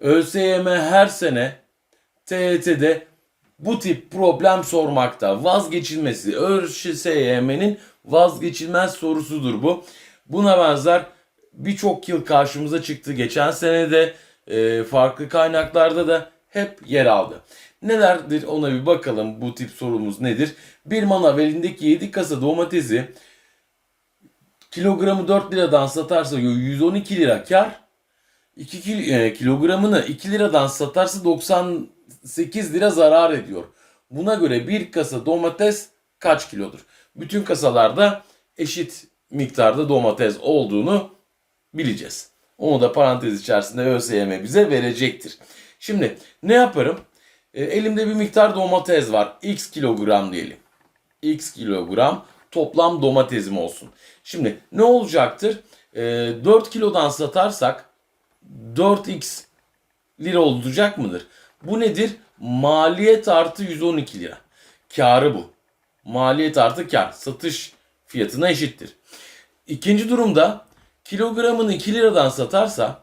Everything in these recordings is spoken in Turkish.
ÖSYM her sene TYT'de bu tip problem sormakta. Vazgeçilmesi. ÖSYM'nin vazgeçilmez sorusudur bu. Buna benzer birçok yıl karşımıza çıktı. Geçen sene de e, farklı kaynaklarda da hep yer aldı. Nelerdir ona bir bakalım bu tip sorumuz nedir? Bir manav elindeki 7 kasa domatesi kilogramı 4 liradan satarsa 112 lira kar. 2 kil- e, kilogramını 2 liradan satarsa 98 lira zarar ediyor. Buna göre bir kasa domates kaç kilodur? Bütün kasalarda eşit miktarda domates olduğunu bileceğiz. Onu da parantez içerisinde ÖSYM bize verecektir. Şimdi ne yaparım? E, elimde bir miktar domates var. X kilogram diyelim. X kilogram toplam domatesim olsun. Şimdi ne olacaktır? E, 4 kilodan satarsak 4x lira olacak mıdır? Bu nedir? Maliyet artı 112 lira. Karı bu. Maliyet artı kar. Satış fiyatına eşittir. İkinci durumda kilogramını 2 liradan satarsa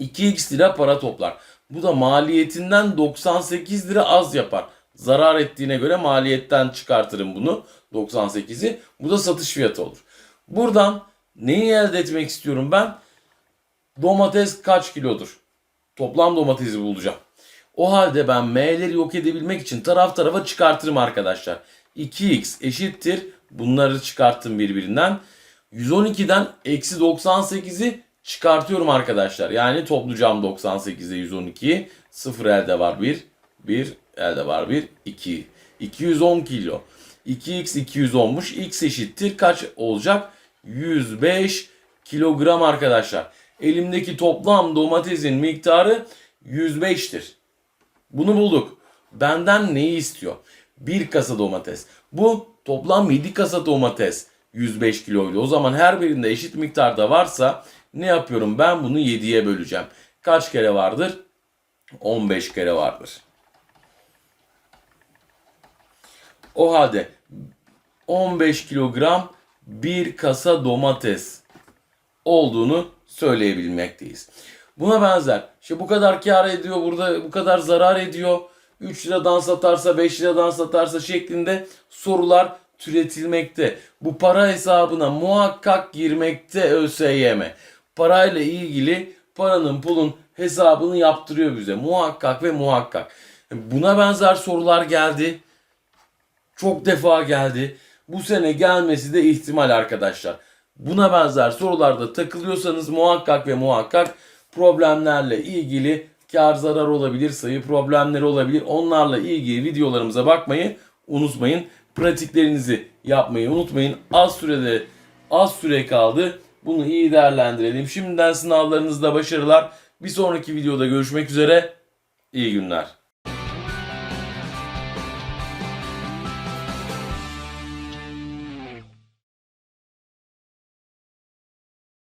2x lira para toplar. Bu da maliyetinden 98 lira az yapar. Zarar ettiğine göre maliyetten çıkartırım bunu 98'i. Bu da satış fiyatı olur. Buradan neyi elde etmek istiyorum ben? Domates kaç kilodur? Toplam domatesi bulacağım. O halde ben m'leri yok edebilmek için taraf tarafa çıkartırım arkadaşlar. 2x eşittir. Bunları çıkarttım birbirinden. 112'den eksi 98'i çıkartıyorum arkadaşlar. Yani toplayacağım 98'e 112'yi. 0 elde var 1. 1 elde var 1. 2. 210 kilo. 2x 210'muş. X eşittir. Kaç olacak? 105 kilogram arkadaşlar. Elimdeki toplam domatesin miktarı 105'tir. Bunu bulduk. Benden neyi istiyor? Bir kasa domates. Bu toplam 7 kasa domates 105 kiloydu. O zaman her birinde eşit miktarda varsa ne yapıyorum? Ben bunu 7'ye böleceğim. Kaç kere vardır? 15 kere vardır. O halde 15 kilogram bir kasa domates olduğunu söyleyebilmekteyiz. Buna benzer. İşte bu kadar kar ediyor, burada bu kadar zarar ediyor. 3 liradan satarsa, 5 liradan satarsa şeklinde sorular türetilmekte. Bu para hesabına muhakkak girmekte ÖSYM. Parayla ilgili paranın pulun hesabını yaptırıyor bize. Muhakkak ve muhakkak. Buna benzer sorular geldi. Çok defa geldi. Bu sene gelmesi de ihtimal arkadaşlar. Buna benzer sorularda takılıyorsanız muhakkak ve muhakkak problemlerle ilgili kar zarar olabilir, sayı problemleri olabilir. Onlarla ilgili videolarımıza bakmayı unutmayın. Pratiklerinizi yapmayı unutmayın. Az sürede az süre kaldı. Bunu iyi değerlendirelim. Şimdiden sınavlarınızda başarılar. Bir sonraki videoda görüşmek üzere. İyi günler.